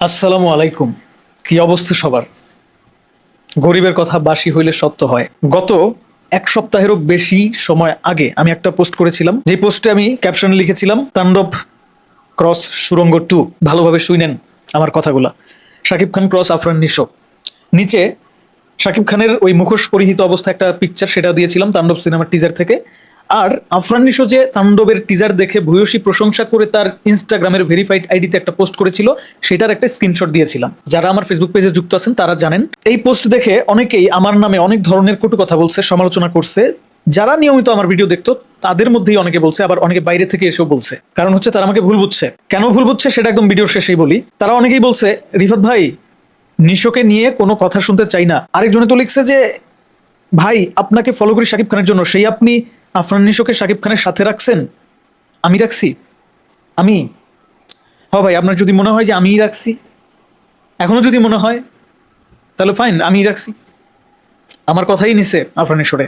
আসসালামু আলাইকুম। কি অবস্থা সবার? গরিবের কথা বাসি হইলে সত্য হয়। গত এক সপ্তাহেরও বেশি সময় আগে আমি একটা পোস্ট করেছিলাম। যে পোস্টে আমি ক্যাপশনে লিখেছিলাম, তাণ্ডব ক্রস সুরঙ্গ টু, ভালোভাবে শুনেন আমার কথাগুলা। শাকিব খান ক্রস আফরান নিশো। নিচে শাকিব খানের ওই মুখোশ পরিহিত অবস্থা একটা পিকচার সেটা দিয়েছিলাম, তাণ্ডব সিনেমার টিজার থেকে। আর আফরান নিশো যে তাণ্ডবের টিজার দেখে ভূয়সী প্রশংসা করে তার ইনস্টাগ্রামের ভেরিফাইড আইডিতে একটা পোস্ট করেছিল, সেটার একটা স্ক্রিনশট দিয়েছিলাম। যারা আমার ফেসবুক পেজে যুক্ত আছেন, তারা জানেন। এই পোস্ট দেখে অনেকেই আমার নামে অনেক ধরনের কটু কথা বলছে, সমালোচনা করছে। যারা নিয়মিত আমার ভিডিও দেখতো, তাদের মধ্যেই অনেকে বলছে, আবার অনেকে বাইরে থেকে এসেও বলছে। কারণ হচ্ছে, তারা আমাকে ভুল বুঝছে। কেন ভুল বুঝছে, সেটা একদম ভিডিওর শেষেই বলি। তারা অনেকেই বলছে, রিফাত ভাই, নিশোকে নিয়ে কোনো কথা শুনতে চাই না। আরেকজনে তো লিখছে যে, ভাই, আপনাকে ফলো করি শাকিব খানের জন্য। সেই আপনি আফরান নিশোকে শাকিব খানের সাথে রাখছেন? আমি রাখছি। আমি? হ ভাই, আপনার যদি মনে হয় যে আমিই রাখছি। এখনও যদি মনে হয়, তাহলে ফাইন আমিই রাখছি। আমার কথাই নিছে আফরান নিশোরে।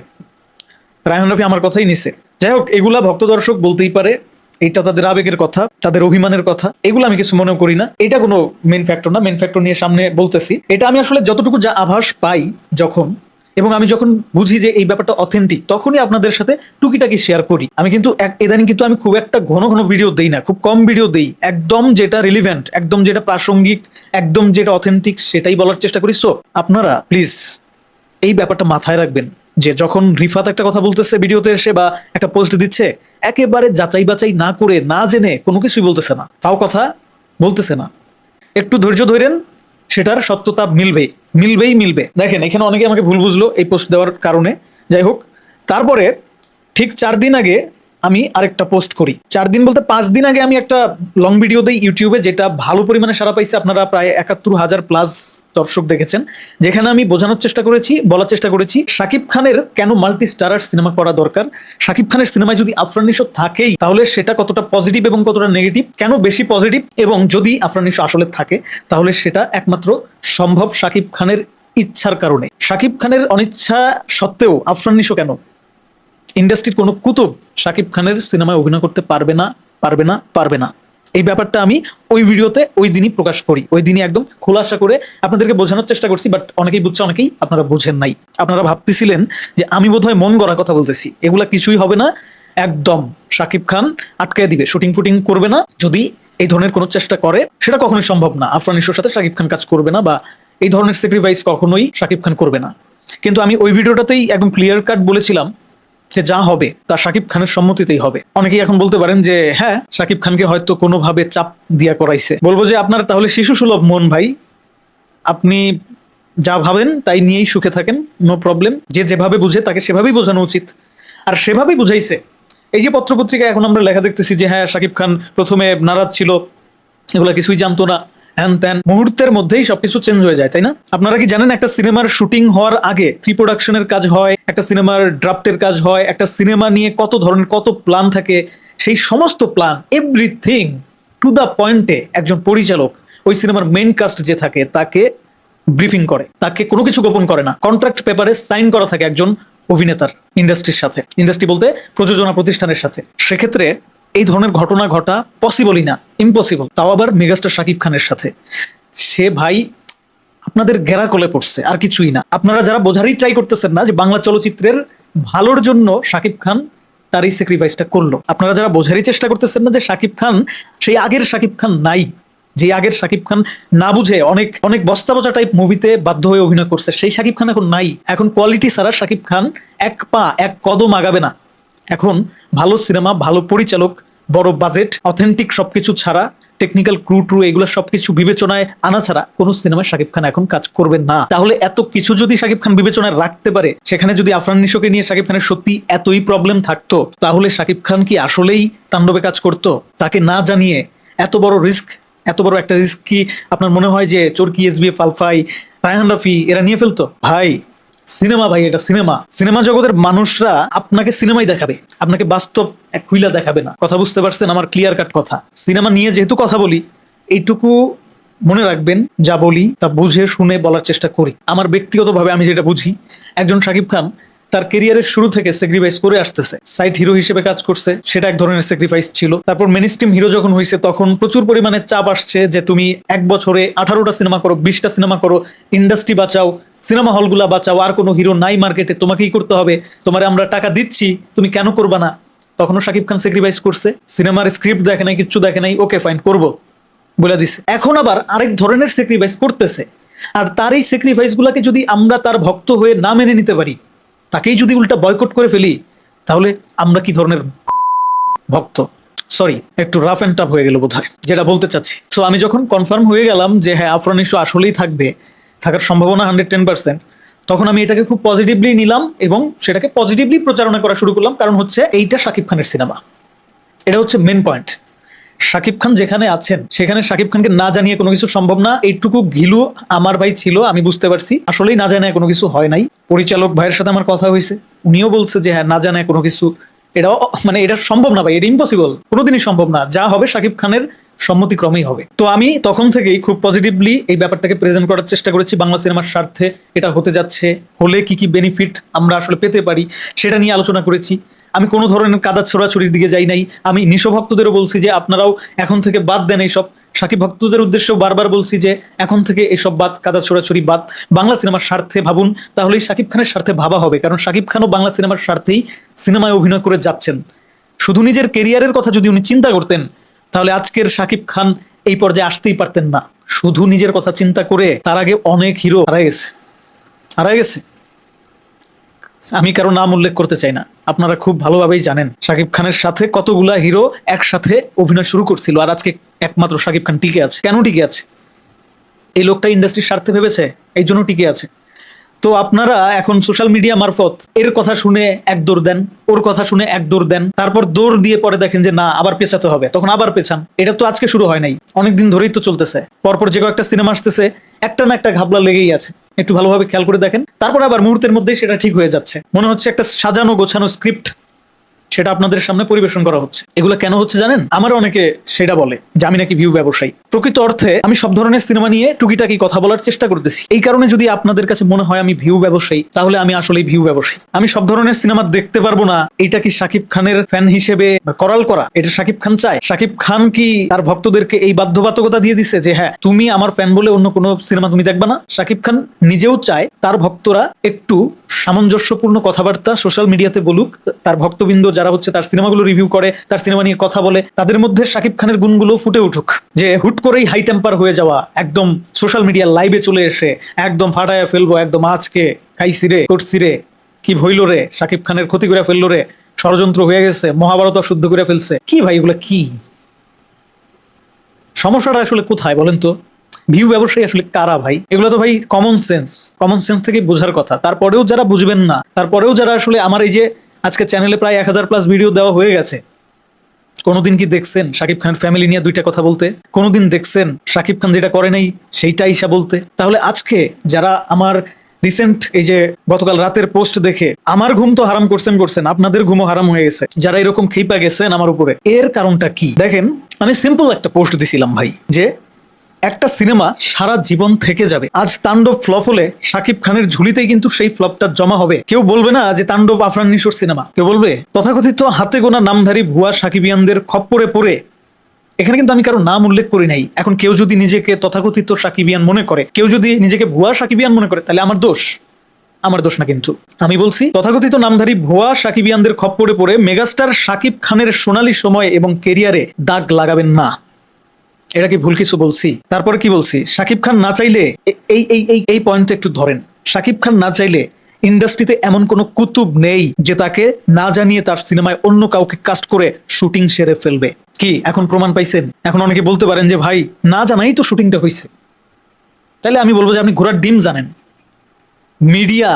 রায়হান রফি আমার কথাই নিছে। যাই হোক, এগুলা ভক্ত দর্শক বলতেই পারে, এটা তাদের আবেগের কথা, তাদের অভিমানের কথা। এগুলো আমি কিছু মনে করি না। এটা কোনো মেন ফ্যাক্টর না মেন ফ্যাক্টর নিয়ে সামনে বলতেছি। এটা আমি আসলে যতটুকু যা আভাস পাই যখন এবং আমি যখন বুঝি যে এই ব্যাপারটা অথেন্টিক তখনই আপনাদের সাথে টুকিটাকি শেয়ার করি। আমি কিন্তু এক, ইদানিং কিন্তু আমি খুব একটা ঘন ঘন ভিডিও দেই না, খুব কম ভিডিও দেই। একদম যেটা রিলিভেন্ট একদম যেটা প্রাসঙ্গিক, একদম যেটা অথেন্টিক সেটাই বলার চেষ্টা করি। সো আপনারা প্লিজ এই ব্যাপারটা মাথায় রাখবেন যে যখন রিফাত একটা কথা বলতেছে ভিডিওতে এসে বা একটা পোস্ট দিচ্ছে, একেবারে যাচাই বাচাই না করে, না জেনে কোনো কিছুই বলতেছে না। তাও কথা বলতেছে না। একটু ধৈর্য ধরেন, সেটার সত্যতা মিলবে। মিলবেই মিলবে। দেখেন, এখানে অনেকে আমাকে ভুল বুঝলো এই পোস্ট দেওয়ার কারণে। যাই হোক, তারপরে ঠিক চার দিন আগে আমি আরেকটা পোস্ট করি। চার দিন বলতে পাঁচ দিন আগে আমি একটা লং ভিডিও দিই ইউটিউবে যেটা ভালো পরিমাণে সারা পাইছে আপনারা প্রায় একাত্তর হাজার প্লাস দর্শক দেখেছেন। যেখানে আমি বোঝানোর চেষ্টা করেছি, বলার চেষ্টা করেছি, শাকিব খানের কেন মাল্টি স্টারার সিনেমা করা দরকার? শাকিব খানের সিনেমায় যদি আফরান নিশো থাকেই, তাহলে সেটা কতটা পজিটিভ এবং কতটা নেগেটিভ কেন বেশি পজিটিভ এবং যদি আফরান নিশো আসলে থাকে, তাহলে সেটা একমাত্র সম্ভব শাকিব খানের ইচ্ছার কারণে। শাকিব খানের অনিচ্ছা সত্ত্বেও আফরান নিশো কেন? ইন্ডাস্ট্রির কোনো কুতুব শাকিব খানের সিনেমায় অভিনয় করতে পারবে না পারবে না পারবে না। এই ব্যাপারটা আমি ওই ভিডিওতে ওই দিনই প্রকাশ করি। ওই দিনই একদম খোলাসা করে আপনাদেরকে বোঝানোর চেষ্টা করছি, বাট অনেকেই বুঝছে, অনেকেই আপনারা বুঝেন নাই। আপনারা ভাবতেছিলেন যে আমি বোধহয় মন গড়া কথা বলতেছি। এগুলা কিছুই হবে না। একদম শাকিব খান আটকায় দিবে, শুটিং ফুটিং করবে না। যদি এই ধরনের কোনো চেষ্টা করে, সেটা কখনোই সম্ভব না। আফরান ইসোর সাথে শাকিব খান কাজ করবে না বা এই ধরনের স্যাক্রিফাইস কখনোই শাকিব খান করবে না। কিন্তু আমি ওই ভিডিওটাতেই একদম ক্লিয়ার কাট বলেছিলাম যে যা হবে তা শাকিব খানের সম্মতিতেই হবে। অনেকেই এখন বলতে পারেন যে হ্যাঁ শাকিব খানকে হয়তো কোনোভাবে চাপ দিয়া করাইছে। বলব যে আপনার তাহলে শিশু সুলভ মন ভাই, আপনি যা ভাবেন তাই নিয়েই সুখে থাকেন নো প্রবলেম যে যেভাবে বুঝে তাকে সেভাবেই বোঝানো উচিত। আর সেভাবেই বুঝাইছে। এই যে পত্রপত্রিকায় এখন আমরা লেখা দেখতেছি যে হ্যাঁ শাকিব খান প্রথমে নারাজ ছিল, এগুলা কিছুই জানতো না। হ্যান ত্যান মুহূর্তের মধ্যেই সবকিছু চেঞ্জ হয়ে যায়, তাই না? আপনারা কি জানেন একটা সিনেমার শুটিং হওয়ার আগে প্রি প্রোডাকশনের কাজ হয়, একটা সিনেমার ড্রাফটের কাজ হয়, একটা সিনেমা নিয়ে কত ধরনের কত প্ল্যান থাকে, সেই সমস্ত প্ল্যান এভরিথিং টু দ্য পয়েন্টে একজন পরিচালক ওই সিনেমার মেইন কাস্ট যে থাকে, তাকে ব্রিফিং করে। তাকে কোনো কিছু গোপন করে না। কন্ট্রাক্ট পেপারে সাইন করা থাকে একজন অভিনেতার ইন্ডাস্ট্রির সাথে। ইন্ডাস্ট্রি বলতে প্রযোজনা প্রতিষ্ঠানের সাথে। সেক্ষেত্রে এই ধরনের ঘটনা ঘটা পসিবলই না ইম্পসিবল তাও আবার মেগাস্টার শাকিব খানের সাথে। সে ভাই আপনাদের ঘেরা কলে পড়ছে, আর কিছুই না। আপনারা যারা বোঝারই ট্রাই করতেছেন না যে বাংলা চলচ্চিত্রের ভালোর জন্য শাকিব খান তার এই স্যাক্রিফাইসটা করল। আপনারা যারা বোঝারই চেষ্টা করতেছেন না যে শাকিব খান সেই আগের শাকিব খান নাই, যে আগের শাকিব খান না বুঝে অনেক অনেক বস্তা বচা টাইপ মুভিতে বাধ্য হয়ে অভিনয় করছে, সেই শাকিব খান এখন নাই। এখন কোয়ালিটি ছাড়া শাকিব খান এক পা, এক কদম আগাবে না। এখন ভালো সিনেমা, ভালো পরিচালক বড় বাজেট অথেন্টিক সবকিছু ছাড়া টেকনিক্যাল ক্রু ট্রু এগুলো সবকিছু বিবেচনায় আনা ছাড়া কোনো সিনেমায় শাকিব খান এখন কাজ করবে না। তাহলে এত কিছু যদি শাকিব খান বিবেচনায় রাখতে পারে, সেখানে যদি আফরান নিশোকে নিয়ে শাকিব খানের সত্যি এতই প্রবলেম থাকতো, তাহলে শাকিব খান কি আসলেই তাণ্ডবে কাজ করতো? তাকে না জানিয়ে এত বড় রিস্ক এত বড় একটা রিস্ক কি আপনার মনে হয় যে চোরকি এসবি ফালফাই রায়হান রফি, এরা নিয়ে ফেলতো? ভাই সিনেমা ভাই, এটা সিনেমা সিনেমা জগতের মানুষরা আপনাকে সিনেমাই দেখাবে। আপনাকে বাস্তব খুইলা দেখাবে না। কথা বুঝতে পারছেন আমার ক্লিয়ার কাট কথা। সিনেমা নিয়ে যেহেতু কথা বলি, এইটুকু মনে রাখবেন, যা বলি তা বুঝে, শুনে বলার চেষ্টা করি। আমার ব্যক্তিগতভাবে আমি যেটা বুঝি, একজন শাকিব খান তার কেরিয়ারের শুরু থেকে স্যাক্রিফাইস করে আসতেছে। সাইড হিরো হিসেবে কাজ করছে, সেটা এক ধরনের স্যাক্রিফাইস ছিল। তারপর মেনিস্ট্রিম হিরো যখন হয়েছে তখন প্রচুর পরিমাণে চাপ আসছে যে তুমি এক বছরে আঠারোটা সিনেমা করো, বিশটা সিনেমা করো ইন্ডাস্ট্রি বাঁচাও সিনেমা হলগুলা বাঁচাও, আর কোনো হিরো নাই মার্কেটে তোমাকেই করতে হবে। তোমারে আমরা টাকা দিচ্ছি, তুমি কেন করবা না? তখনও শাকিব খান স্যাক্রিফাইস করছে। সিনেমার স্ক্রিপ্ট দেখে নাই, কিচ্ছু দেখে নাই ওকে ফাইন করব। বলে দিছে। এখন আবার আরেক ধরনের স্যাক্রিফাইস করতেছে। আর তার এই স্যাক্রিফাইস গুলাকে যদি আমরা তার ভক্ত হয়ে না মেনে নিতে পারি, তাকেই যদি উল্টা বয়কট করে ফেলি, তাহলে আমরা কি ধরনের ভক্ত? সরি একটু রাফ অ্যান্ড টাফ হয়ে গেল বোধ যেটা বলতে চাচ্ছি। সো আমি যখন কনফার্ম হয়ে গেলাম যে হ্যাঁ আফরান ইস্যু আসলেই থাকবে, থাকার সম্ভাবনা হান্ড্রেড টেন পার্সেন্ট তখন আমি এটাকে খুব পজিটিভলি নিলাম এবং সেটাকে পজিটিভলি প্রচারণা করা শুরু করলাম। কারণ হচ্ছে এইটা শাকিব খানের সিনেমা এটা হচ্ছে মেন পয়েন্ট শাকিব খান যেখানে আছেন, সেখানে শাকিব খানকে না জানিয়ে কোনো কিছু সম্ভব না। এইটুকু ঘিলু আমার ভাই ছিল, আমি বুঝতে পারছি। আসলেই না জানায় কোনো কিছু হয় নাই। পরিচালক ভাইয়ের সাথে আমার কথা হয়েছে। উনিও বলছে যে হ্যাঁ না জানায় কোনো কিছু। এটাও মানে এটা সম্ভব না ভাই, এটা ইম্পসিবল কোনোদিনই সম্ভব না। যা হবে শাকিব খানের সম্মতিক্রমেই হবে। তো আমি তখন থেকেই খুব পজিটিভলি এই ব্যাপারটাকে প্রেজেন্ট করার চেষ্টা করেছি। বাংলা সিনেমার স্বার্থে এটা হতে যাচ্ছে। হলে কি কি বেনিফিট আমরা আসলে পেতে পারি, সেটা নিয়ে আলোচনা করেছি। আমি কোনো ধরনের কাদা ছোড়াছড়ির দিকে যাই নাই। আমি নিশো ভক্তদেরও বলছি যে, আপনারাও এখন থেকে বাদ দেন এইসব। সাকিব ভক্তদের উদ্দেশ্যেও বারবার বলছি যে, এখন থেকে এসব বাদ, কাদা ছোড়াছড়ি বাদ। বাংলা সিনেমার স্বার্থে ভাবুন, তাহলেই সাকিব খানের স্বার্থে ভাবা হবে। কারণ সাকিব খানও বাংলা সিনেমার স্বার্থেই সিনেমায় অভিনয় করে যাচ্ছেন। শুধু নিজের কেরিয়ারের কথা যদি উনি চিন্তা করতেন তাহলে আজকের সাকিব খান এই পর্যায়ে আসতেই পারতেন না। শুধু নিজের কথা চিন্তা করে তার আগে অনেক হিরো হারা গেছে। হারা গেছে। আমি কারও নাম উল্লেখ করতে চাই না। আপনারা খুব ভালোভাবেই জানেন শাকিব খানের সাথে কতগুলা হিরো একসাথে অভিনয় শুরু করছিল আর আজকে একমাত্র শাকিব খান টিকে আছে। কেন টিকে আছে? এই লোকটা ইন্ডাস্ট্রির স্বার্থে ভেবেছে, এই জন্য টিকে আছে। তো আপনারা এখন সোশ্যাল মিডিয়া মারফত এর কথা শুনে এক দৌড় দেন, ওর কথা শুনে এক দৌড় দেন, তারপর দৌড় দিয়ে পরে দেখেন যে না, আবার পেছাতে হবে, তখন আবার পেছান। এটা তো আজকে শুরু হয় নাই, অনেকদিন ধরেই তো চলতেছে। পরপর যে কয়েকটা সিনেমা আসতেছে, একটা না একটা ঘাবলা লেগেই আছে। একটু ভালোভাবে খেয়াল করে দেখেন, তারপর আবার মুহূর্তের মধ্যেই সেটা ঠিক হয়ে যাচ্ছে। মনে হচ্ছে একটা সাজানো গোছানো স্ক্রিপ্ট সেটা আপনাদের সামনে পরিবেশন করা হচ্ছে। এগুলো কেন হচ্ছে জানেন? আমার অনেকে সেটা বলে যে আমি নাকি ভিউ ব্যবসায়ী। প্রকৃত অর্থে আমি সব ধরনের সিনেমা নিয়ে টুকিটাকি কথা বলার চেষ্টা করতেছি। এই কারণে যদি আপনাদের কাছে মনে হয় আমি ভিউ ব্যবসায়ী, তাহলে আমি আসলেই ভিউ ব্যবসায়ী। আমি সব ধরনের সিনেমা দেখতে পারব না। এটা কি শাকিব খানের ফ্যান হিসেবে করাল করা? এটা শাকিব খান চায়? শাকিব খান কি তার ভক্তদেরকে এই বাধ্যবাধকতা দিয়ে দিচ্ছে যে হ্যাঁ তুমি আমার ফ্যান বলে অন্য কোনো সিনেমা তুমি দেখবা না শাকিব খান নিজেও চায় তার ভক্তরা একটু সামঞ্জস্যপূর্ণ কথাবার্তা সোশ্যাল মিডিয়াতে বলুক, তার ভক্তবৃন্দ যারা হচ্ছে তার সিনেমাগুলো রিভিউ করে, তার সিনেমা নিয়ে কথা বলে, তাদের মধ্যে শাকিব খানের গুণগুলো ফুটে উঠুক। যে হুট করেই হাই টেম্পার হয়ে যাওয়া, একদম সোশ্যাল মিডিয়া লাইভে চলে এসে, একদম ফাটায় ফেলব, একদম আজকে খাইছি রে, করছি রে, কি ভইল রে, শাকিব খানের ক্ষতি করে ফেলল রে, ষড়যন্ত্র হয়ে গেছে, মহাভারত অশুদ্ধ করে ফেলছে, কি ভাই এগুলো কি? সমস্যাটা আসলে কোথায় বলেন তো? ভিউ ব্যবসায়ী আসলে কারা ভাই? এগুলো তো ভাই কমন সেন্স কমন সেন্স থেকে বোঝার কথা। তারপরেও যারা বুঝবেন না, তারপরেও যারা আসলে আমার এই যে আজকে চ্যানেলে প্রায় এক হাজার প্লাস ভিডিও দেওয়া হয়ে গেছে। কোনোদিন কি দেখছেন শাকিব খানের ফ্যামিলি নিয়ে দুইটা কথা বলতে? কোনোদিন দেখছেন শাকিব খান যেটা করে নাই সেইটা ইসা বলতে? তাহলে আজকে যারা আমার রিসেন্ট এই যে গতকাল রাতের পোস্ট দেখে, আমার ঘুম তো হারাম করছেন করছেন, আপনাদের ঘুমও হারাম হয়ে গেছে। যারা এরকম খেপা গেছেন আমার উপরে, এর কারণটা কি? দেখেন, আমি সিম্পল একটা পোস্ট দিছিলাম ভাই, যে একটা সিনেমা সারা জীবন থেকে যাবে। আজ তাণ্ডব ফ্লপ হলে শাকিব খানের ঝুলিতেই কিন্তু সেই ফ্লপটা জমা হবে। কেউ বলবে না যে তাণ্ডব আফরান নিশোর সিনেমা। কেউ বলবে, তথাকথিত হাতে গোনা নামধারী ভুয়া সাকিবিয়ানদের খপ্পরে পড়ে। এখানে কিন্তু আমি কারও নাম উল্লেখ করি নাই। এখন কেউ যদি নিজেকে তথাকথিত সাকিবিয়ান মনে করে, কেউ যদি নিজেকে ভুয়া সাকিবিয়ান মনে করে, তাহলে আমার দোষ। আমার দোষ না কিন্তু। আমি বলছি, তথাকথিত নামধারী ভুয়া সাকিবিয়ানদের খপ্পরে পড়ে মেগাস্টার সাকিব খানের সোনালী সময় এবং কেরিয়ারে দাগ লাগাবেন না। এটা কি ভুল কিছু বলছি। তারপরে কি বলছি? শাকিব খান না চাইলে এই এই এই এই পয়েন্টটা একটু ধরেন। শাকিব খান না চাইলে ইন্ডাস্ট্রিতে এমন কোনো কুতুব নেই যে তাকে না জানিয়ে তার সিনেমায় অন্য কাউকে কাস্ট করে শুটিং সেরে ফেলবে। কি? এখন প্রমাণ পাইছেন? এখন অনেকে বলতে পারেন যে, ভাই, না জানাই তো শুটিংটা হয়েছে তাহলে আমি বলব যে, আপনি ঘোড়ার ডিম জানেন। মিডিয়া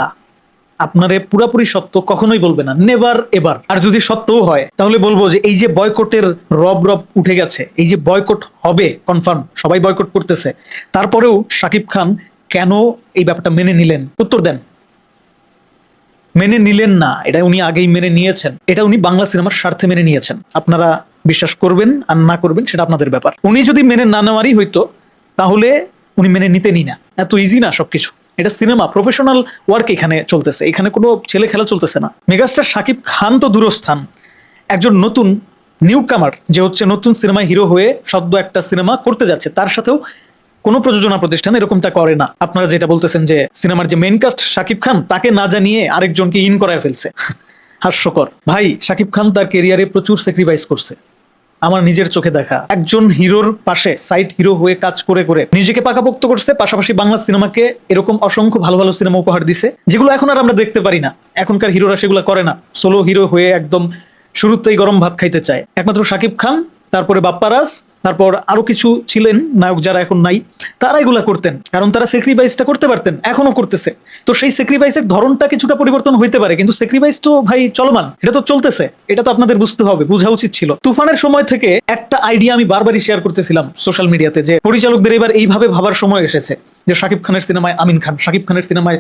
আপনারে পুরাপুরি সত্য কখনোই বলবে না। নেভার এবার আর যদি সত্যও হয়, তাহলে বলব যে এই যে বয়কটের রব রব উঠে গেছে, এই যে বয়কট হবে কনফার্ম সবাই বয়কট করতেছে, তারপরেও শাকিব খান কেন এই ব্যাপারটা মেনে নিলেন? উত্তর দেন। মেনে নিলেন না, এটা উনি আগেই মেনে নিয়েছেন। এটা উনি বাংলা সিনেমার স্বার্থে মেনে নিয়েছেন। আপনারা বিশ্বাস করবেন আর না করবেন, সেটা আপনাদের ব্যাপার। উনি যদি মেনে না নেওয়ারই হইতো, তাহলে উনি মেনে নিতেনই না। এত ইজি না সবকিছু। এটা সিনেমা প্রফেশনাল ওয়ার্ক এখানে চলতেছে। এখানে কোনো ছেলে খেলা চলতেছে না। মেগাস্টার শাকিব খান তো দূরস্থান। একজন নতুন নিউ কামার যে হচ্ছে নতুন সিনেমায় হিরো হয়ে সদ্য একটা সিনেমা করতে যাচ্ছে। তার সাথেও কোনো প্রযোজনা প্রতিষ্ঠান এরকমটা করে না। আপনারা যেটা বলতেছেন যে সিনেমার যে মেইন কাস্ট শাকিব খান, তাকে না জানিয়ে আরেকজনকে ইন করায় ফেলছে। হাস্যকর। ভাই শাকিব খান তার কেরিয়ারে প্রচুর স্যাক্রিফাইস করছে। আমার নিজের চোখে দেখা। একজন হিরোর পাশে সাইড হিরো হয়ে কাজ করে করে নিজেকে পাকাপোক্ত করছে, পাশাপাশি বাংলা সিনেমাকে এরকম অসংখ্য ভালো ভালো সিনেমা উপহার দিছে, যেগুলো এখন আর আমরা দেখতে পারি না। এখনকার হিরোরা সেগুলো করে না। সোলো হিরো হয়ে একদম শুরুতেই গরম ভাত খাইতে চায়। একমাত্র শাকিব খান, তারপরে বাপ্পারাজ, তারপর আরও কিছু ছিলেন, নায়ক যারা এখন নাই, তারা এগুলা করতেন। কারণ তারা স্যাক্রিফাইসটা করতে পারতেন এখনও করতেছে। তো সেই স্যাক্রিফাইসের ধরনটা কিছুটা পরিবর্তন হইতে পারে, কিন্তু স্যাক্রিফাইস তো ভাই চলমান, এটা তো চলতেছে, এটা তো আপনাদের বুঝতে হবে, বোঝা উচিত ছিল। তুফানের সময় থেকে একটা আইডিয়া আমি বারবারই শেয়ার করতেছিলাম সোশ্যাল মিডিয়াতে যে পরিচালকদের এবার এইভাবে ভাবার সময় এসেছে, যে শাকিব খানের সিনেমায় আমিন খান, শাকিব খানের সিনেমায়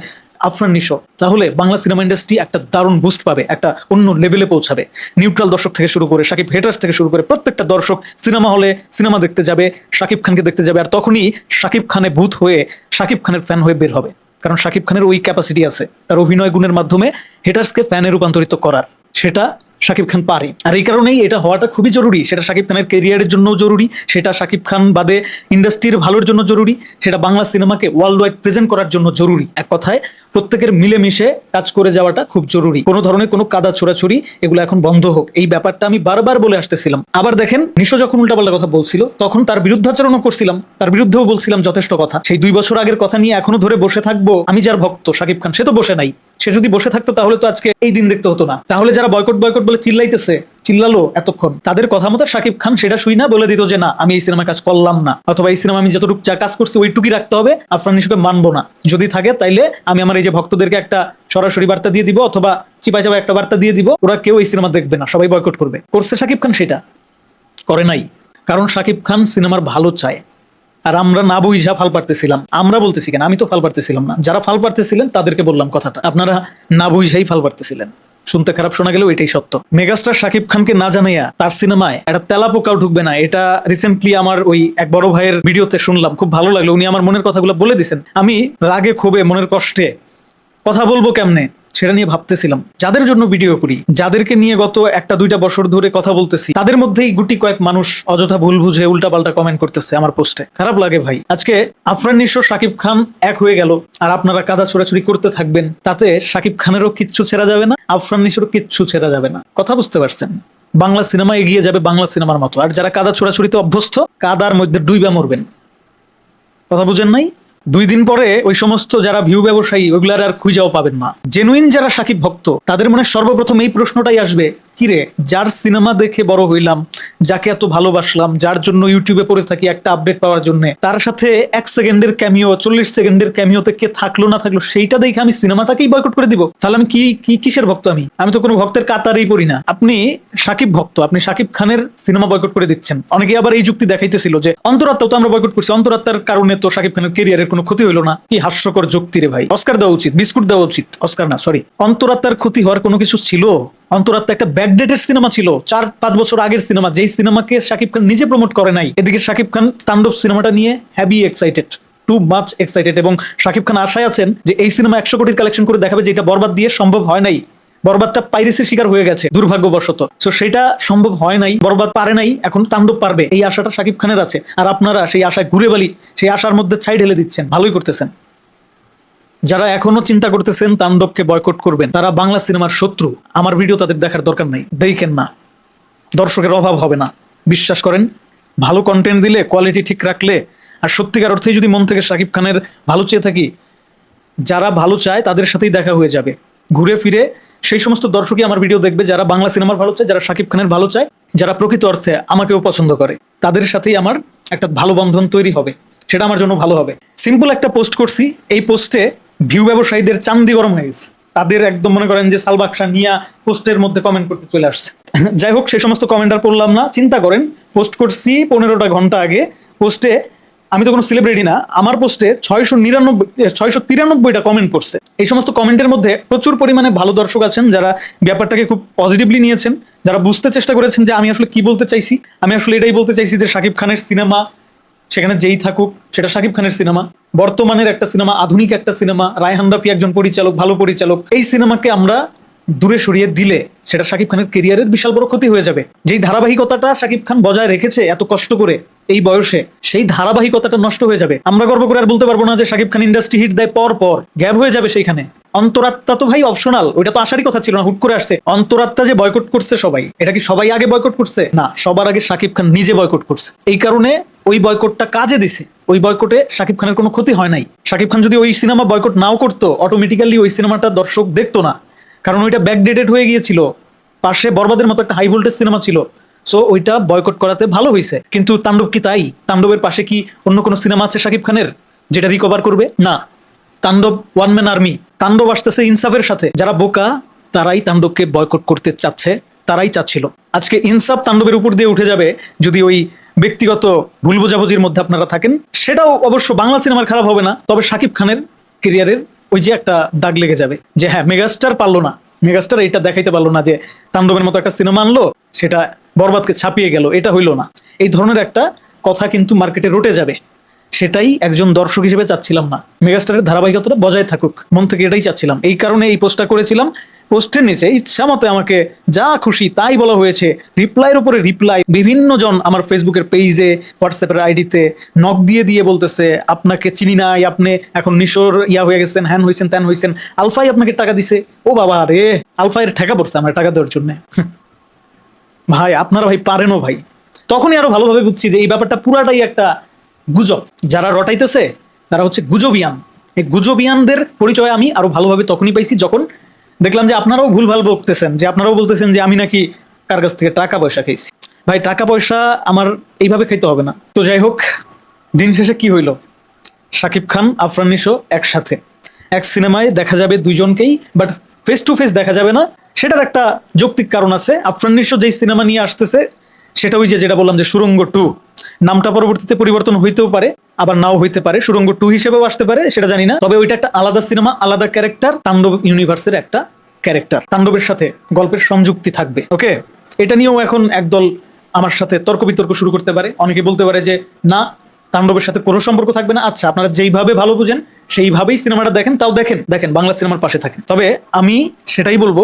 আফরান নিশো, তাহলে বাংলা সিনেমা ইন্ডাস্ট্রি একটা দারুণ বুস্ট পাবে, একটা অন্য লেভেলে পৌঁছাবে। নিউট্রাল দর্শক থেকে শুরু করে, শাকিব হেটার্স থেকে শুরু করে প্রত্যেকটা দর্শক সিনেমা হলে সিনেমা দেখতে যাবে, শাকিব খানকে দেখতে যাবে, আর তখনই শাকিব খানে ভূত হয়ে শাকিব খানের ফ্যান হয়ে বের হবে। কারণ শাকিব খানের ওই ক্যাপাসিটি আছে, তার অভিনয় গুণের মাধ্যমে হেটার্সকে ফ্যানে রূপান্তরিত করার। সেটা শাকিব খান পারে। আর এই কারণেই এটা হওয়াটা খুবই জরুরি। সেটা শাকিব খানের কেরিয়ারের জন্য জরুরি, সেটা শাকিব খান বাদে ইন্ডাস্ট্রির ভালোর জন্য জরুরি, সেটা বাংলা সিনেমাকে ওয়ার্ল্ড ওয়াইড প্রেজেন্ট করার জন্য জরুরি। এক কথায় প্রত্যেকের মিলেমিশে কাজ করে যাওয়াটা খুব জরুরি। কোনো ধরনের কোনো কাদা ছোড়াছুরি এগুলো এখন বন্ধ হোক। এই ব্যাপারটা আমি বারবার বলে আসতেছিলাম। আবার দেখেন, নিশো যখন উল্টাপাল্টা কথা বলছিল, তখন তার বিরুদ্ধাচরণও করছিলাম। তার বিরুদ্ধেও বলছিলাম যথেষ্ট কথা। সেই দুই বছর আগের কথা নিয়ে এখনও ধরে বসে থাকব, আমি যার ভক্ত, শাকিব খান, সে তো বসে নাই। সে যদি বসে থাকতো তাহলে তো আজকে এই দিন দেখতে হতো না। তাহলে যারা বয়কট বয়কট বলে চিল্লাইতেছে চিল্লালো এতক্ষণ। তাদের কথা মতো শাকিব খান সেটা শুই না, বলে দিত যে, না, আমি এই সিনেমা কাজ করলাম না। অথবা এই সিনেমা আমি যতটুকু যা কাজ করছি ওইটুকুই রাখতে হবে, আফরান নিশোকে মানবো না। যদি থাকে, তাইলে আমি আমার এই যে ভক্তদেরকে একটা সরাসরি বার্তা দিয়ে দিব অথবা চিপাই চাপা একটা বার্তা দিয়ে দিব, ওরা কেউ এই সিনেমা দেখবে না, সবাই বয়কট করবে। করছে শাকিব খান সেটা। করে নাই। কারণ শাকিব খান সিনেমার ভালো চায়। আর আমরা না বুঝা ফাল পারতেছিলাম আমরা বলতেছি কেন? আমি তো ফাল পারতেছিলাম না। যারা ফাল পারতেছিলেন তাদেরকে বললাম কথাটা। আপনারা না বুঝাই ফাল পারতেছিলেন শুনতে খারাপ শোনা গেলেও এটাই সত্য। মেগাস্টার শাকিব খানকে না জানাইয়া তার সিনেমায় একটা তেলা পোকাও ঢুকবে না, এটা রিসেন্টলি আমার ওই এক বড় ভাইয়ের ভিডিওতে শুনলাম, খুব ভালো লাগল, উনি আমার মনের কথাগুলো বলে দিছেন। আমি রাগে ক্ষোভে, মনের কষ্টে কথা বলব কেমনে? সেটা নিয়ে ভাবতেছিলাম। যাদের জন্য ভিডিও করি, যাদেরকে নিয়ে গত একটা দুইটা বছর ধরে কথা বলতেছি, তাদের মধ্যেই গুটি কয়েক মানুষ অযথা ভুল বুঝে উল্টাপাল্টা কমেন্ট করতেছে আমার পোস্টে খারাপ লাগে ভাই। আজকে আফরান নিশো শাকিব খান এক হয়ে গেল, আর আপনারা কাদা ছোড়াছুড়ি করতে থাকবেন, তাতে শাকিব খানেরও কিচ্ছু ছেড়া যাবে না, আফরান নিশোরও কিচ্ছু ছেড়া যাবে না। কথা বুঝতে পারছেন? বাংলা সিনেমা এগিয়ে যাবে বাংলা সিনেমার মতো। আর যারা কাদা ছোড়াছুড়িতে অভ্যস্ত, কাদার মধ্যে ডুইবা মরবেন। কথা বুঝেন নাই? দুই দিন পরে ওই সমস্ত যারা ভিউ ব্যবসায়ী, ওইগুলার আর খুঁজেও পাবেন না। জেনুইন যারা সাকিব ভক্ত, তাদের মনে সর্বপ্রথম এই প্রশ্নটাই আসবে কিরে, যার সিনেমা দেখে বড় হইলাম, যাকে এত ভালোবাসলাম, যার জন্য ইউটিউবে পড়ে থাকি একটা আপডেট পাওয়ার জন্য, তার সাথে এক সেকেন্ডের ক্যামিও চল্লিশ সেকেন্ডের ক্যামিওতে কে থাকল না থাকল, সেইটা দেখে আমি সিনেমাটাকেই বয়কট করে দিব। তাহলে আমি কি কি কিসের ভক্ত আমি? আমি তো কোনো ভক্তের কাতারেই পড়ি না। আপনি সাকিব ভক্ত, আপনি সাকিব খানের সিনেমা বয়কট করে দিচ্ছেন। অনেকে আবার এই যুক্তি দেখাইতেছিল যে অন্তরাত্মা তো আমরা বয়কট করছি অন্তরাত্মার কারণে তো সাকিব খানের কেরিয়ারের কোনো ক্ষতি হইল না। কি হাস্যকর যুক্তি রে ভাই। অস্কার দেওয়া উচিত, বিস্কুট দেওয়া উচিত। অস্কার না সরি অন্তরাত্মার ক্ষতি হওয়ার কোনো কিছু ছিল? অন্তরাত্মা একটা ব্যাকডেটেড সিনেমা ছিল। চার, পাঁচ বছর আগের সিনেমা যেই সিনেমাকে শাকিব খান নিজে প্রমোট করে নাই। এদিকে শাকিব খান তাণ্ডব সিনেমাটা নিয়ে heavy excited too much excited এবং শাকিব খান আশায় আছেন যে এই সিনেমা একশো কোটির কালেকশন করে দেখাবে যে এটা বরবাদ দিয়ে সম্ভব হয় নাই। বরবাদটা পাইরেসির শিকার হয়ে গেছে, দুর্ভাগ্যবশত। তো সেটা সম্ভব হয় নাই, বরবাদ পারে নাই, এখন তাণ্ডব পারবে। এই আশাটা শাকিব খানের আছে। আর আপনারা সেই আশায় ঘুরে বালি, সেই আশার মধ্যে ছাই ঢেলে দিচ্ছেন, ভালোই করতেছেন। যারা এখনও চিন্তা করতেছেন তাণ্ডবকে বয়কট করবেন, তারা বাংলা সিনেমার শত্রু। আমার ভিডিও তাদের দেখার দরকার নেই। দেখেন না। দর্শকের অভাব হবে না। বিশ্বাস করেন, ভালো কন্টেন্ট দিলে কোয়ালিটি ঠিক রাখলে, আর সত্যিকার অর্থেই যদি মন থেকে শাকিব খানের ভালো চেয়ে থাকি, যারা ভালো চায় তাদের সাথেই দেখা হয়ে যাবে। ঘুরে ফিরে সেই সমস্ত দর্শকই আমার ভিডিও দেখবে, যারা বাংলা সিনেমার ভালো চায়, যারা শাকিব খানের ভালো চায়, যারা প্রকৃত অর্থে আমাকেও পছন্দ করে। তাদের সাথেই আমার একটা ভালো বন্ধন তৈরি হবে। সেটা আমার জন্য ভালো হবে। সিম্পল একটা পোস্ট করছি। এই পোস্টে ভিউ ব্যবসায়ীদের চান্দি গরম হয়ে গেছে। তাদের একদম মনে করেন যে সালবাকশা নিয়া পোস্টের মধ্যে কমেন্ট করতে চলে আসছে। যাই হোক সেই সমস্ত কমেন্ট আর পড়লাম না, চিন্তা করেন পোস্ট করছি পনেরোটা ঘণ্টা আগে। পোস্টে আমি তো কোনো সেলিব্রিটি না, আমার পোস্টে ছয়শো নিরানব্বই ছয়শো তিরানব্বইটা কমেন্ট করছে এই সমস্ত কমেন্টের মধ্যে প্রচুর পরিমাণে ভালো দর্শক আছেন যারা ব্যাপারটাকে খুব পজিটিভলি নিয়েছেন, যারা বুঝতে চেষ্টা করেছেন যে আমি আসলে কি বলতে চাইছি। আমি আসলে এটাই বলতে চাইছি যে শাকিব খানের সিনেমা সেখানে যেই থাকুক, সেটা শাকিব খানের সিনেমা। বর্তমানের একটা সিনেমা, আধুনিক একটা সিনেমা, রায়হান রাফি একজন পরিচালক, ভালো পরিচালক, এই সিনেমাকে আমরা দূরে সরিয়ে দিলে সেটা শাকিব খানের কেরিয়ারের বিশাল বড় ক্ষতি হয়ে যাবে। যেই ধারাবাহিকতাটা শাকিব খান বজায় রেখেছে এত কষ্ট করে এই বয়সে, সেই ধারাবাহিকতাটা নষ্ট হয়ে যাবে। আমরা গর্ব করে আর বলতে পারব না যে শাকিব খান ইন্ডাস্ট্রি হিট দেয় পর পর, গ্যাপ হয়ে যাবে সেইখানে। অন্তরাত্মা তো ভাই অপশনাল, ওইটা তো আসারই কথা ছিল না, হুট করে আসছে। অন্তরাত্মা যে বয়কট করছে সবাই, এটা কি সবাই আগে বয়কট করছে? না, সবার আগে শাকিব খান নিজে বয়কট করছে। এই কারণে ওই বয়কটটা কাজে দিছে। ওই বয়কটে শাকিব খানের কোনো ক্ষতি হয় নাই। শাকিব খান যদি ওই সিনেমা বয়কট নাও করতো অটোমেটিক্যালি ওই সিনেমাটা দর্শক দেখতো না। কারণ ওইটা ব্যাকডেটেড হয়ে গিয়েছিল। পাশে বরবাদের মতো একটা হাই ভোল্টেজ সিনেমা ছিল। সো ওইটা বয়কট করাতে ভালো হয়েছে কিন্তু তাণ্ডব কি তাই? তাণ্ডবের পাশে কি অন্য কোনো সিনেমা আছে শাকিব খানের, যেটা রিকভার করবে? না। তাণ্ডব ওয়ান ম্যান আর্মি তাণ্ডব আসতেছে ইনসাফের সাথে। যারা বোকা, তারাই তাণ্ডবকে বয়কট করতে চাচ্ছে, তারাই চাচ্ছিল। আজকে ইনসাফ তাণ্ডবের উপর দিয়ে উঠে যাবে যদি ওই ব্যক্তিগত ভুল বোঝাবুঝির মধ্যে আপনারা থাকেন। সেটাও অবশ্য বাংলা সিনেমার খারাপ হবে না, তবে শাকিব খানের কেরিয়ারের ওই যে একটা দাগ লেগে যাবে যে হ্যাঁ মেগাস্টার পারল না। মেগাস্টার এটা দেখাইতে পারল না যে তাণ্ডবের মতো একটা সিনেমা আনলো, সেটা বরবাদকে ছাপিয়ে গেল, এটা হইল না। এই ধরনের একটা কথা কিন্তু মার্কেটে রটে যাবে। সেটাই একজন দর্শক হিসেবে চাচ্ছিলাম না। মেগাস্টারের ধারাবাহিকতাটা বজায় থাকুক, মন থেকে এটাই চাচ্ছিলাম। এই কারণে এই পোস্টটা করেছিলাম। পোস্টের নিচে, ইচ্ছা মতো আমাকে যা খুশি তাই বলা হয়েছে। রিপ্লাইয়ের উপরে রিপ্লাই। বিভিন্ন জন আমার ফেসবুকের পেজে, হোয়াটসঅ্যাপের আইডিতে নক দিয়ে দিয়ে বলতেছে, আপনাকে চিনি নাই, আপনি এখন নিশোর ইয়া হয়ে গেছেন, হ্যান হয়েছেন ত্যান হয়েছেন আলফাই আপনাকে টাকা দিছে। ও বাবা রে, আলফাইয়ের ঠেকা পড়ছে আমার টাকা দেওয়ার জন্য। ভাই, আপনারা ভাই পারেনও ভাই। তখনই আরও ভালোভাবে বুঝছি যে এই ব্যাপারটা পুরাটাই একটা গুজব। যারা রটাইতেছে, তারা হচ্ছে গুজবিয়ান। এই গুজবিয়ানদের পরিচয় আমি আরও ভালোভাবে তখনই পাইছি যখন দেখলাম যে আপনারাও ভুলভাল বলতেছেন যে আপনারাও বলতেছেন যে আমি নাকি কার কাছ থেকে টাকা পয়সা খেয়েছি। ভাই, টাকা পয়সা আমার এইভাবে খাইতে হবে না। তো যাই হোক, দিন শেষে কি হইল? শাকিব খান, আফরান একসাথে। এক সিনেমায় দেখা যাবে দুইজনকেই বাট ফেস টু ফেস দেখা যাবে না। সেটার একটা যৌক্তিক কারণ আছে। আফরান যেই সিনেমা নিয়ে আসতেছে, সেটা ওই যে যেটা বললাম যে সুরঙ্গ টু নামটা পরবর্তীতে পরিবর্তন হইতেও পারে, আবার নাও হইতে পারে। সুরঙ্গ টু হিসেবেও আসতে পারে, সেটা জানি না। তবে ওইটা একটা আলাদা সিনেমা আলাদা ক্যারেক্টার তাণ্ডব ইউনিভার্সের একটা ক্যারেক্টার তাণ্ডবের সাথে গল্পের সংযুক্তি থাকবে, ওকে? এটা নিয়েও এখন একদল আমার সাথে তর্ক বিতর্ক শুরু করতে পারে। অনেকে বলতে পারে যে, না, তাণ্ডবের সাথে কোনো সম্পর্ক থাকবে না। আচ্ছা আপনারা যেইভাবে ভালো বুঝেন, সেইভাবেই সিনেমাটা দেখেন, তাও দেখেন। দেখেন, বাংলা সিনেমার পাশে থাকেন। তবে আমি সেটাই বলব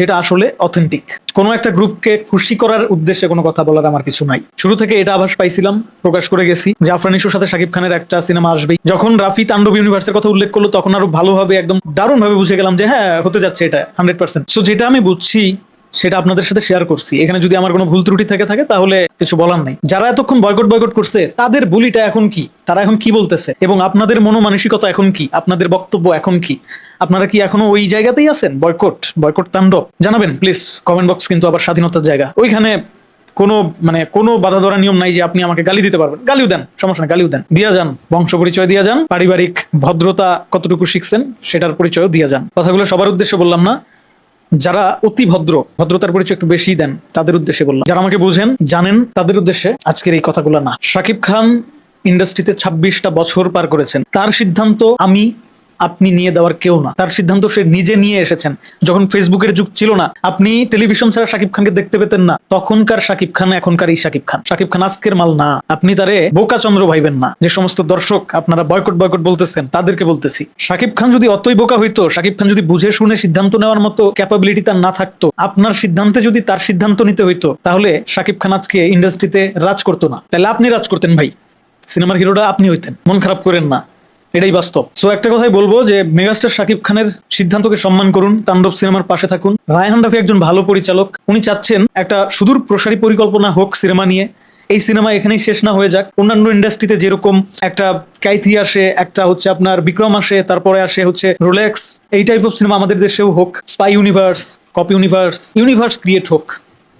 যেটা আসলে অথেন্টিক কোনো একটা গ্রুপকে খুশি করার উদ্দেশ্যে কোনো কথা বলার আমার কিছু নাই। শুরু থেকে এটা আভাস পাইছিলাম, প্রকাশ করে গেছি। যে আফরান ইস্যুর সাথে শাকিব খানের একটা সিনেমা আসবেই। যখন রাফি তাণ্ডব ইউনিভার্সের কথা উল্লেখ করল, তখন আরও ভালোভাবে একদম দারুণভাবে বুঝে গেলাম যে হ্যাঁ হতে যাচ্ছে এটা হান্ড্রেড পার্সেন্ট সো যেটা আমি বুঝছি সেটা আপনাদের সাথে শেয়ার করছি। এখানে যদি আমার কোনো ভুল ত্রুটি থেকে থাকে, তাহলে কিছু বলার নাই। যারা এতক্ষণ বয়কট বয়কট করছে, তাদের বুলিটা এখন কি? তারা এখন কি বলতেছে? এবং আপনাদের মনোমানসিকতা এখন কি? আপনাদের বক্তব্য এখন কি? আপনারা কি এখনও ওই জায়গাতেই আছেন? বয়কট বয়কট তাণ্ডব? জানাবেন প্লিজ কমেন্ট বক্স কিন্তু আবার স্বাধীনতার জায়গা। ওইখানে কোনো মানে কোনো বাধা ধরা নিয়ম নাই যে আপনি আমাকে গালি দিতে পারবেন। গালিও দেন, সমস্যা নেই, গালিও দেন। দিয়া যান, বংশ পরিচয় দিয়া যান, পারিবারিক ভদ্রতা কতটুকু শিখছেন, সেটার পরিচয়ও দিয়া যান। কথাগুলো সবার উদ্দেশ্যে বললাম না। যারা অতি ভদ্র, ভদ্রতার পরিচয় একটু বেশি দেন, তাদের উদ্দেশ্যে বললাম। যারা আমাকে বুঝেন, জানেন, তাদের উদ্দেশ্যে আজকের এই কথাগুলো না। শাকিব খান ইন্ডাস্ট্রিতে ছাব্বিশটা বছর পার করেছেন। তার সিদ্ধান্ত আমি আপনি নিয়ে দেওয়ার কেউ না। তার সিদ্ধান্ত সে নিজে নিয়ে এসেছেন। যখন ফেসবুকের যুগ ছিল না, আপনি টেলিভিশন ছাড়া শাকিব খানকে দেখতে পেতেন না। তখনকার শাকিব খান এখনকার এই শাকিব খান। শাকিব খান আজকের মাল না। আপনি তারে বোকা চন্দ্র ভাইবেন না। যে সমস্ত দর্শক আপনারা বয়কট বয়কট বলতেছেন, তাদেরকে বলতেছি। শাকিব খান যদি অতই বোকা হইতো, শাকিব খান যদি বুঝে শুনে সিদ্ধান্ত নেওয়ার মতো ক্যাপাবিলিটি তার না থাকতো, আপনার সিদ্ধান্তে যদি তার সিদ্ধান্ত নিতে হইতো, তাহলে শাকিব খান আজকে ইন্ডাস্ট্রিতে রাজ করতো না। তাহলে আপনি রাজ করতেন ভাই। সিনেমার হিরোটা আপনি হইতেন। মন খারাপ করেন না। এটাই বাস্তব। সো একটা কথাই বলব যে মেগাস্টার শাকিব খানের সিদ্ধান্তকে সম্মান করুন, তাণ্ডব সিনেমার পাশে থাকুন। রায়হান রাফি একজন ভালো পরিচালক। উনি চাচ্ছেন একটা সুদূর প্রসারী পরিকল্পনা হোক সিনেমা নিয়ে। এই সিনেমা এখানেই শেষ না হয়ে যাক। অন্যান্য ইন্ডাস্ট্রিতে যেরকম একটা কাইথি আসে, একটা হচ্ছে আপনার বিক্রম আসে, তারপরে আসে হচ্ছে রোলেক্স। এই টাইপ অফ সিনেমা আমাদের দেশেও হোক। Spy universe copy universe universe create হোক।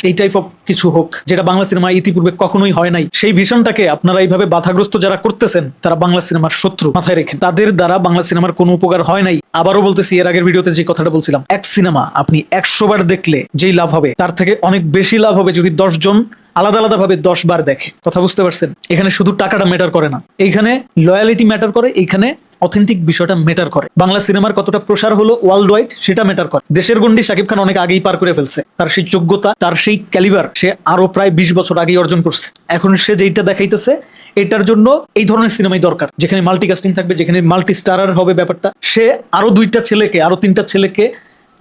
এই টাইপ অফ কিছু হোক, যেটা বাংলা সিনেমা ইতিপূর্বে কখনোই হয় নাই। সেই ভীষণটাকে আপনারা এইভাবে বাধাগ্রস্ত যারা করতেছেন, তারা বাংলা সিনেমার শত্রু মাথায় রেখে। তাদের দ্বারা বাংলা সিনেমার কোনো উপকার হয় নাই। আবারও বলতেছি, এর আগের ভিডিওতে যে কথাটা বলছিলাম, এক সিনেমা আপনি একশো বার দেখলে যেই লাভ হবে, তার থেকে অনেক বেশি লাভ হবে যদি দশ জন আলাদা আলাদা ভাবে দশ বার দেখে। কথা বুঝতে পারছেন? এখানে শুধু টাকাটা ম্যাটার করে না। এইখানে লয়ালিটি ম্যাটার করে, এইখানে অথেন্টিক বিষয়টা ম্যাটার করে। বাংলা সিনেমার কতটা প্রসার হলো ওয়ার্ল্ড ওয়াইড সেটা ম্যাটার করে। দেশের গন্ডি শাকিব খান অনেক আগেই পার করে ফেলছে। তার সেই যোগ্যতা, তার সেই ক্যালিবার সে আরও প্রায় বিশ বছর আগেই অর্জন করছে। এখন সে যেইটা দেখাইতেছে, এটার জন্য এই ধরনের সিনেমাই দরকার। যেখানে মাল্টিকাস্টিং থাকবে, যেখানে মাল্টি স্টারার হবে ব্যাপারটা, সে আরও দুইটা ছেলেকে আরও তিনটা ছেলেকে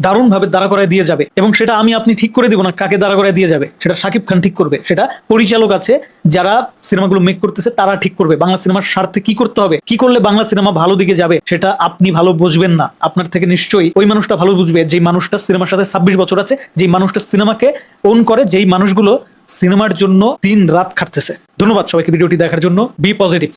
দারুণভাবে দাঁড়া করায় দিয়ে যাবে এবং সেটা আমি আপনি ঠিক করে দিব না কাকে দাঁড়া করায় দিয়ে যাবে, সেটা শাকিব খান ঠিক করবে। সেটা পরিচালক আছে, যারা সিনেমাগুলো মেক করতেছে, তারা ঠিক করবে। বাংলা সিনেমার স্বার্থে কি করতে হবে? কি করলে বাংলা সিনেমা ভালো দিকে যাবে, সেটা আপনি ভালো বুঝবেন না। আপনার থেকে নিশ্চয়ই ওই মানুষটা ভালো বুঝবে, যেই মানুষটা সিনেমার সাথে ছাব্বিশ বছর আছে, যেই মানুষটা সিনেমাকে ওন করে, যেই মানুষগুলো সিনেমার জন্য দিন রাত খাটতেছে। ধন্যবাদ সবাইকে ভিডিওটি দেখার জন্য। B positive